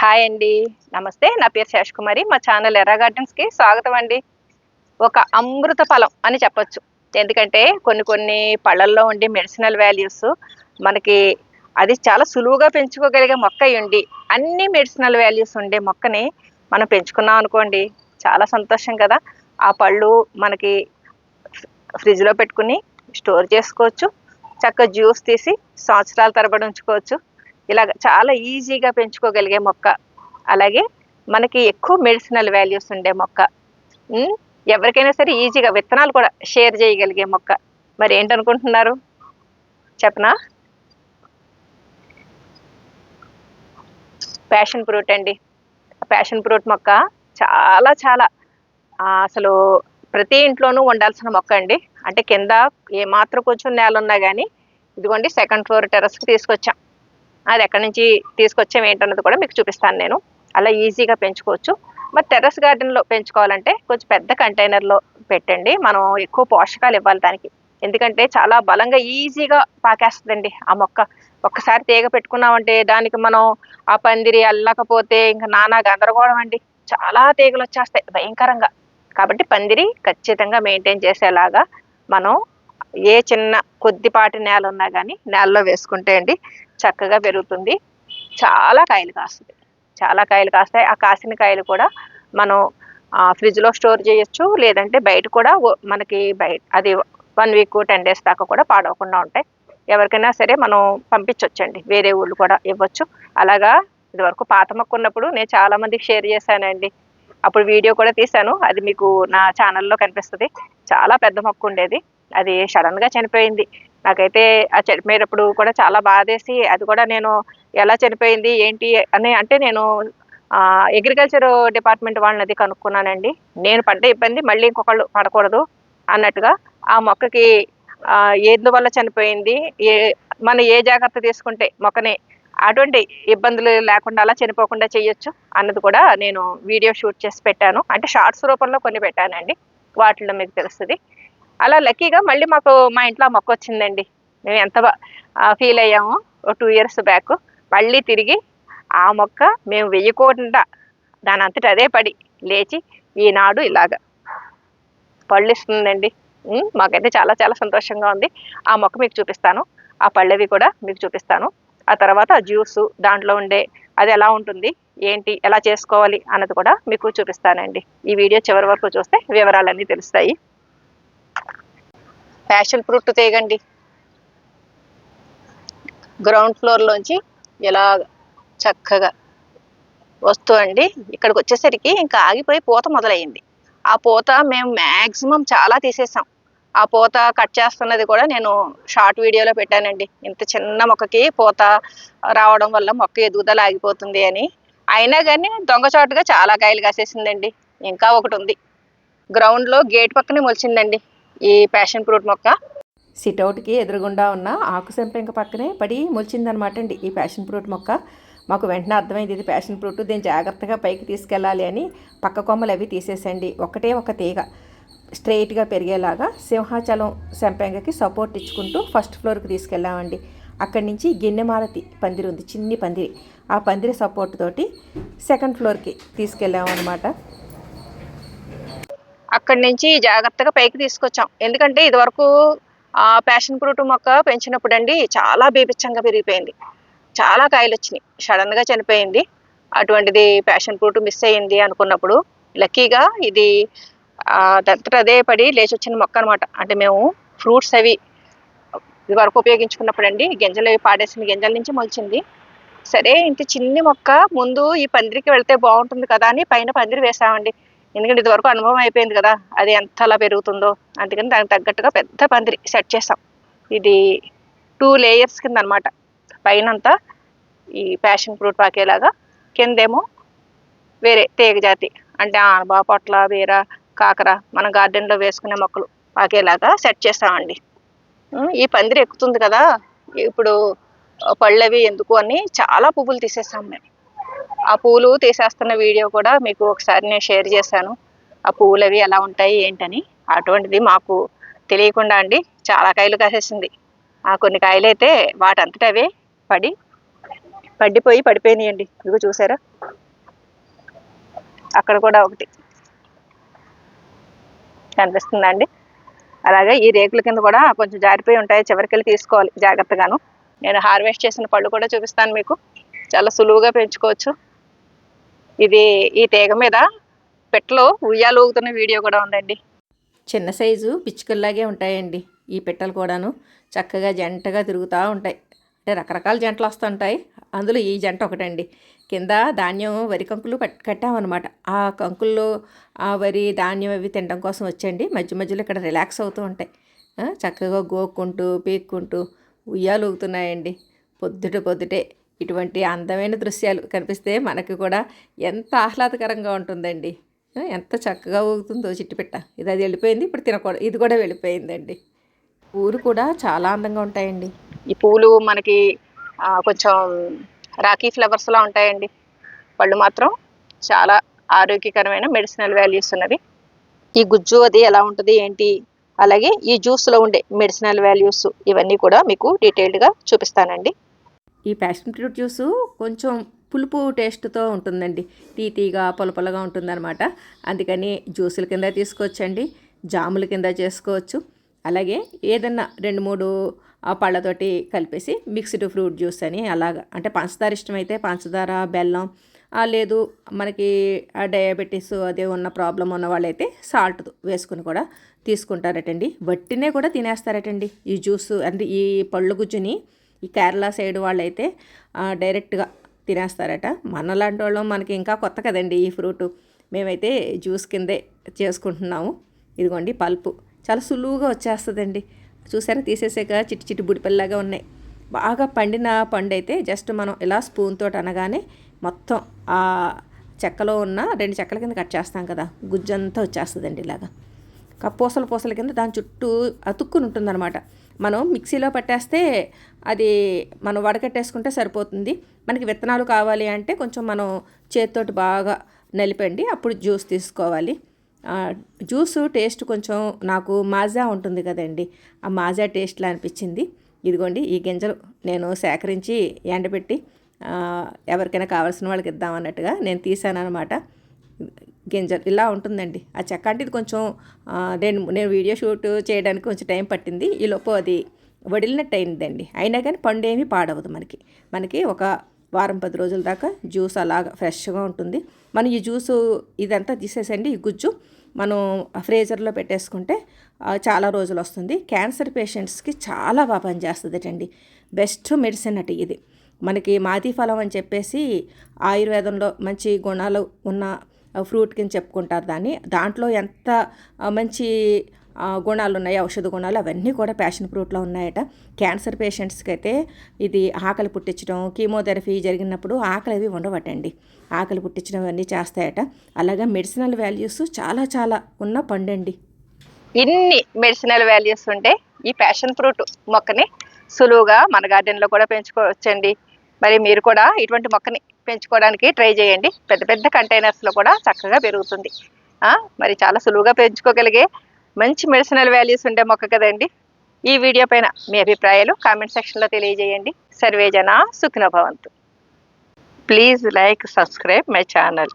Hi అండి. నమస్తే నా పేరు శేష్ కుమారి. మా ఛానల్ ఎర్ర గార్డెన్స్కి స్వాగతం అండి. ఒక అమృత ఫలం అని చెప్పొచ్చు. ఎందుకంటే కొన్ని కొన్ని పళ్ళల్లో ఉండే మెడిసినల్ వాల్యూస్ మనకి అది చాలా సులువుగా పెంచుకోగలిగే మొక్క ఉండి అన్ని మెడిసినల్ వాల్యూస్ ఉండే మొక్కని మనం పెంచుకున్నాం అనుకోండి చాలా సంతోషం కదా. ఆ పళ్ళు మనకి ఫ్రిడ్జ్లో పెట్టుకుని స్టోర్ చేసుకోవచ్చు. చక్కగా జ్యూస్ తీసి సంవత్సరాల తరబడి ఉంచుకోవచ్చు. ఇలాగ చాలా ఈజీగా పెంచుకోగలిగే మొక్క. అలాగే మనకి ఎక్కువ మెడిసినల్ వాల్యూస్ ఉండే మొక్క. ఎవరికైనా సరే ఈజీగా విత్తనాలు కూడా షేర్ చేయగలిగే మొక్క. మరి ఏంటనుకుంటున్నారు? చెప్పనా? ప్యాషన్ ఫ్రూట్ అండి. ప్యాషన్ ఫ్రూట్ మొక్క చాలా చాలా అసలు ప్రతి ఇంట్లోనూ ఉండాల్సిన మొక్క అండి. అంటే కింద ఏమాత్రం కొంచెం నేల ఉన్నా కానీ ఇదిగోండి సెకండ్ ఫ్లోర్ టెరస్కి తీసుకొచ్చాం. అది ఎక్కడి నుంచి తీసుకొచ్చాం ఏంటన్నది కూడా మీకు చూపిస్తాను నేను. అలా ఈజీగా పెంచుకోవచ్చు. మరి టెర్రస్ గార్డెన్లో పెంచుకోవాలంటే కొంచెం పెద్ద కంటైనర్లో పెట్టండి. మనం ఎక్కువ పోషకాలు ఇవ్వాలి దానికి. ఎందుకంటే చాలా బలంగా ఈజీగా పాకేస్తుందండి ఆ మొక్క. ఒక్కసారి తీగ పెట్టుకున్నామంటే దానికి మనం ఆ పందిరి అల్లకపోతే ఇంకా నానా గందరగోళం అండి. చాలా తీగలు వచ్చేస్తాయి భయంకరంగా. కాబట్టి పందిరి ఖచ్చితంగా మెయింటైన్ చేసేలాగా మనం ఏ చిన్న కొద్దిపాటి నేల ఉన్నా కానీ నేలలో వేసుకుంటే అండి చక్కగా పెరుగుతుంది. చాలా కాయలు కాస్తుంది చాలా కాయలు కాస్తాయి. ఆ కాసిన కాయలు కూడా మనం ఫ్రిడ్జ్లో స్టోర్ చేయొచ్చు. లేదంటే బయట కూడా మనకి బయట అది వన్ వీక్ టెన్ డేస్ దాకా కూడా పాడవకుండా ఉంటాయి. ఎవరికైనా సరే మనం పంపించవచ్చండి వేరే ఊళ్ళు కూడా ఇవ్వచ్చు. అలాగా ఇదివరకు పాత మొక్క ఉన్నప్పుడు నేను చాలా మందికి షేర్ చేశానండి. అప్పుడు వీడియో కూడా తీశాను. అది మీకు నా ఛానల్లో కనిపిస్తుంది. చాలా పెద్ద మొక్క ఉండేది. అది సడన్గా చనిపోయింది. నాకైతే ఆ చనిపోయినప్పుడు కూడా చాలా బాధేసి అది కూడా నేను ఎలా చనిపోయింది ఏంటి అని అంటే నేను అగ్రికల్చర్ డిపార్ట్మెంట్ వాళ్ళని అది కనుక్కున్నానండి. నేను పడ్డ ఇబ్బంది మళ్ళీ ఇంకొకళ్ళు పడకూడదు అన్నట్టుగా ఆ మొక్కకి ఆ, ఎందువల్ల చనిపోయింది ఏ మనం ఏ జాగ్రత్త తీసుకుంటే మొక్కని అటువంటి ఇబ్బందులు లేకుండా అలా చనిపోకుండా చేయొచ్చు అన్నది కూడా నేను వీడియో షూట్ చేసి పెట్టాను. అంటే షార్ట్స్ రూపంలో కొన్ని పెట్టానండి. వాటిలో మీకు తెలుస్తుంది. అలా లక్కీగా మళ్ళీ మాకు మా ఇంట్లో ఆ మొక్క వచ్చిందండి. మేము ఎంత ఫీల్ అయ్యామో ఓ టూ ఇయర్స్ బ్యాక్ మళ్ళీ తిరిగి ఆ మొక్క మేము వెయ్యకుండా దాని అంతటి అదే పడి లేచి ఈనాడు ఇలాగా పళ్ళు ఇస్తుందండి మాకైతే చాలా చాలా సంతోషంగా ఉంది. ఆ మొక్క మీకు చూపిస్తాను. ఆ పళ్ళవి కూడా మీకు చూపిస్తాను. ఆ తర్వాత జ్యూస్ దాంట్లో ఉండే అది ఎలా ఉంటుంది ఏంటి ఎలా చేసుకోవాలి అన్నది కూడా మీకు చూపిస్తానండి. ఈ వీడియో చివరి వరకు చూస్తే వివరాలన్నీ తెలుస్తాయి. ప్యాషన్ ఫ్రూట్ తీగండి. గ్రౌండ్ ఫ్లోర్లోంచి ఇలా చక్కగా వస్తూ అండి. ఇక్కడికి వచ్చేసరికి ఇంకా ఆగిపోయి పూత మొదలైంది ఆ పూత మేము మ్యాక్సిమం చాలా తీసేసాం. ఆ పూత కట్ చేస్తున్నది కూడా నేను షార్ట్ వీడియోలో పెట్టానండి. ఇంత చిన్న మొక్కకి పూత రావడం వల్ల మొక్క ఎదుగుదల ఆగిపోతుంది అని. అయినా కానీ దొంగచాటుగా చాలా కాయలు కాసేసిందండి. ఇంకా ఒకటి ఉంది. గ్రౌండ్లో గేట్ పక్కనే మొలిచిందండి. ఈ ప్యాషన్ ఫ్రూట్ మొక్క. సిట్అవుట్కి ఎదురుగుండా ఉన్న ఆకు సెంపెంక పక్కనే పడి మొలిచిందనమాట అండి ఈ ప్యాషన్ ఫ్రూట్ మొక్క. మాకు వెంటనే అర్థమైంది ఇది ప్యాషన్ ఫ్రూట్ దీన్ని జాగ్రత్తగా పైకి తీసుకెళ్ళాలి అని పక్క కొమ్మలు అవి తీసేసండి. ఒకటే ఒక తీగ స్ట్రైట్గా పెరిగేలాగా సింహాచలం సెంపెంగకి సపోర్ట్ ఇచ్చుకుంటూ ఫస్ట్ ఫ్లోర్కి తీసుకెళ్ళామండి. అక్కడి నుంచి గిన్నెమాలతి పందిరి ఉంది చిన్ని పందిరి. ఆ పందిరి సపోర్ట్ తోటి సెకండ్ ఫ్లోర్కి తీసుకెళ్ళామన్నమాట. అక్కడి నుంచి జాగ్రత్తగా పైకి తీసుకొచ్చాం. ఎందుకంటే ఇదివరకు ఆ ప్యాషన్ ఫ్రూట్ మొక్క పెంచినప్పుడు అండి చాలా బీభిచ్చంగా పెరిగిపోయింది. చాలా కాయలు వచ్చినాయి సడన్గా చనిపోయింది. అటువంటిది ప్యాషన్ ఫ్రూట్ మిస్ అయ్యింది అనుకున్నప్పుడు లక్కీగా ఇది ఆ, అదే పడి లేచి వచ్చిన మొక్క అనమాట అంటే మేము ఫ్రూట్స్ అవి ఇది వరకు ఉపయోగించుకున్నప్పుడు అండి గింజలు అవి పాడేసిన గింజల నుంచి మొలిచింది. సరే ఇంత చిన్ని మొక్క ముందు ఈ పందిరికి వెళ్తే బాగుంటుంది కదా అని పైన పందిరి వేసామండి. ఎందుకంటే ఇదివరకు అనుభవం అయిపోయింది కదా అది ఎంత అలా పెరుగుతుందో. అందుకని దానికి తగ్గట్టుగా పెద్ద పందిరి సెట్ చేసాం ఇది టూ లేయర్స్ కింద అనమాట పైనంతా ఈ ప్యాషన్ ఫ్రూట్ పాకేలాగా కిందేమో వేరే తీగ జాతి. అంటే ఆనబా పొట్ల బీర కాకర మన గార్డెన్లో వేసుకునే మొక్కలు పాకేలాగా సెట్ చేస్తామండి. ఈ పందిరి ఎక్కుతుంది కదా ఇప్పుడు పళ్ళవి ఎందుకు అని చాలా పువ్వులు తీసేస్తాం మేము. ఆ పూలు తీసేస్తున్న వీడియో కూడా మీకు ఒకసారి నేను షేర్ చేశాను. ఆ పూలు అవి ఎలా ఉంటాయి ఏంటని. అటువంటిది మాకు తెలియకుండా అండి చాలా కాయలు కాసేసింది. ఆ కొన్ని కాయలు అయితే వాటంతట అవే పడి పడిపోయి పడిపోయినాయండి. ఇదిగో చూసారా? అక్కడ కూడా ఒకటి కనిపిస్తుందా అండి? అలాగే ఈ రేకుల కింద కూడా కొంచెం జారిపోయి ఉంటాయి చివరికెళ్ళి తీసుకోవాలి జాగ్రత్తగాను. నేను హార్వెస్ట్ చేసిన పళ్ళు కూడా చూపిస్తాను మీకు. చాలా సులువుగా పెంచుకోవచ్చు. ఇది ఈ తీగ మీద పెట్టలు ఉయ్యాలు ఊగుతున్న వీడియో కూడా ఉందండి. చిన్న సైజు పిచ్చుకల్లాగే ఉంటాయండి ఈ పిట్టలు కూడాను. చక్కగా జంటగా తిరుగుతూ ఉంటాయి. అంటే రకరకాల జంటలు వస్తుంటాయి. అందులో ఈ జంట ఒకటండి. కింద ధాన్యం వరి కంకులు పట్ కట్టామన్నమాట. ఆ కంకుల్లో ఆ వరి ధాన్యం అవి తినడం కోసం వచ్చండి. మధ్య మధ్యలో ఇక్కడ రిలాక్స్ అవుతూ ఉంటాయి. చక్కగా గోక్కుంటూ పీక్కుంటూ ఉయ్యాలు ఊగుతున్నాయండి. పొద్దుట పొద్దుటే ఇటువంటి అందమైన దృశ్యాలు కనిపిస్తే మనకి కూడా ఎంత ఆహ్లాదకరంగా ఉంటుందండి. ఎంత చక్కగా ఊగుతుందో చిట్టుపిట్ట. ఇది అది వెళ్ళిపోయింది ఇప్పుడు తినకూడదు ఇది కూడా వెళ్ళిపోయిందండి. పూలు కూడా చాలా అందంగా ఉంటాయండి. ఈ పూలు మనకి కొంచెం రాఖీ ఫ్లవర్స్ లా ఉంటాయండి. పళ్ళు మాత్రం చాలా ఆరోగ్యకరమైన మెడిసినల్ వాల్యూస్ ఉన్నవి. ఈ గుజ్జు అది ఎలా ఉంటుంది ఏంటి? అలాగే ఈ జ్యూస్లో ఉండే మెడిసినల్ వాల్యూస్ ఇవన్నీ కూడా మీకు డీటెయిల్డ్గా చూపిస్తానండి. ఈ ప్యాషన్ ఫ్రూట్ జ్యూస్ కొంచెం పులుపు టేస్ట్తో ఉంటుందండి. తీతీగా పొలపొలగా ఉంటుందన్నమాట. అందుకని జ్యూసుల కింద తీసుకోవచ్చండి. జాముల కింద చేసుకోవచ్చు. అలాగే ఏదన్నా రెండు మూడు ఆ పళ్ళతోటి కలిపేసి మిక్స్డ్ ఫ్రూట్ జ్యూస్ అని అలాగా. అంటే పంచదార ఇష్టమైతే పంచదార బెల్లం లేదు మనకి ఆ డయాబెటీస్ అదే ఉన్న ప్రాబ్లం ఉన్న వాళ్ళైతే సాల్ట్ వేసుకుని కూడా తీసుకుంటారటండి. వట్టినే కూడా తినేస్తారటండి ఈ జ్యూస్. అంటే ఈ పళ్ళు గుజ్జుని ఈ కేరళ సైడ్ వాళ్ళైతే డైరెక్ట్గా తినేస్తారట. మనలాంటి వాళ్ళం మనకి ఇంకా కొత్త కదండి ఈ ఫ్రూట్. మేమైతే జ్యూస్ కిందే చేసుకుంటున్నాము. ఇదిగోండి పల్పు. చాలా సులువుగా వచ్చేస్తుందండి. చూసారా? తీసేసాక చిట్టి చిట్టి బుడిపల్లాగా ఉన్నాయి. బాగా పండిన పండు అయితే జస్ట్ మనం ఇలా స్పూన్ తోటి అనగానే మొత్తం ఆ చెక్కలో ఉన్న రెండు చెక్కల కింద కట్ చేస్తాం కదా గుజ్జంతా వచ్చేస్తుందండి ఇలాగా. పూసల పూసల కింద దాని చుట్టూ అతుక్కుని ఉంటుందన్నమాట మనం మిక్సీలో పట్టేస్తే అది మనం వడకట్టేసుకుంటే సరిపోతుంది. మనకి విత్తనాలు కావాలి అంటే కొంచెం మనం చేతితోటి బాగా నలిపండి అప్పుడు జ్యూస్ తీసుకోవాలి. జ్యూస్ టేస్ట్ కొంచెం నాకు మాజా ఉంటుంది కదండి. ఆ మాజా టేస్ట్లా అనిపించింది. ఇదిగోండి ఈ గింజలు నేను సేకరించి ఎండబెట్టి ఎవరికైనా కావాల్సిన వాళ్ళకి ఇద్దామన్నట్టుగా నేను తీసాను అనమాట గింజలు ఇలా ఉంటుందండి. ఆ చెక్క అంటే ఇది కొంచెం నేను నేను వీడియో షూట్ చేయడానికి కొంచెం టైం పట్టింది. ఈ లోపు అది వడిలినట్టు అయిందండి అయినా కానీ పండు ఏమీ పాడవదు మనకి. మనకి ఒక వారం పది రోజుల దాకా జ్యూస్ అలాగా ఫ్రెష్గా ఉంటుంది. మనం ఈ జ్యూసు ఇదంతా తీసేసండి ఈ గుజ్జు మనం ఫ్రీజర్లో పెట్టేసుకుంటే చాలా రోజులు వస్తుంది. క్యాన్సర్ పేషెంట్స్కి చాలా బాగా పనిచేస్తుందటండి. బెస్ట్ మెడిసిన్ అటు ఇది. మనకి మాతి ఫలం అని చెప్పేసి ఆయుర్వేదంలో మంచి గుణాలు ఉన్న ఫ్రూట్ కింద చెప్పుకుంటారు దాన్ని. దాంట్లో ఎంత మంచి గుణాలు ఉన్నాయి ఔషధ గుణాలు అవన్నీ కూడా ప్యాషన్ ఫ్రూట్లో ఉన్నాయట. క్యాన్సర్ పేషెంట్స్కి అయితే ఇది ఆకలి పుట్టించడం కీమోథెరపీ జరిగినప్పుడు ఆకలి అవి ఉండవటండి. ఆకలి పుట్టించడం అవన్నీ చేస్తాయట. అలాగే మెడిసినల్ వాల్యూస్ చాలా చాలా ఉన్న పండండి. ఇన్ని మెడిసినల్ వాల్యూస్ ఉంటే ఈ ప్యాషన్ ఫ్రూట్ మొక్కని సులువుగా మన గార్డెన్లో కూడా పెంచుకోవచ్చండి. మరి మీరు కూడా ఇటువంటి మొక్కని పెంచుకోవడానికి ట్రై చేయండి. పెద్ద పెద్ద కంటైనర్స్లో కూడా చక్కగా పెరుగుతుంది. మరి చాలా సులువుగా పెంచుకోగలిగే మంచి మెడిసినల్ వాల్యూస్ ఉండే మొక్క కదండి. ఈ వీడియో పైన మీ అభిప్రాయాలు కామెంట్ సెక్షన్లో తెలియజేయండి. సర్వేజన సుఖినభవంతు please like subscribe my channel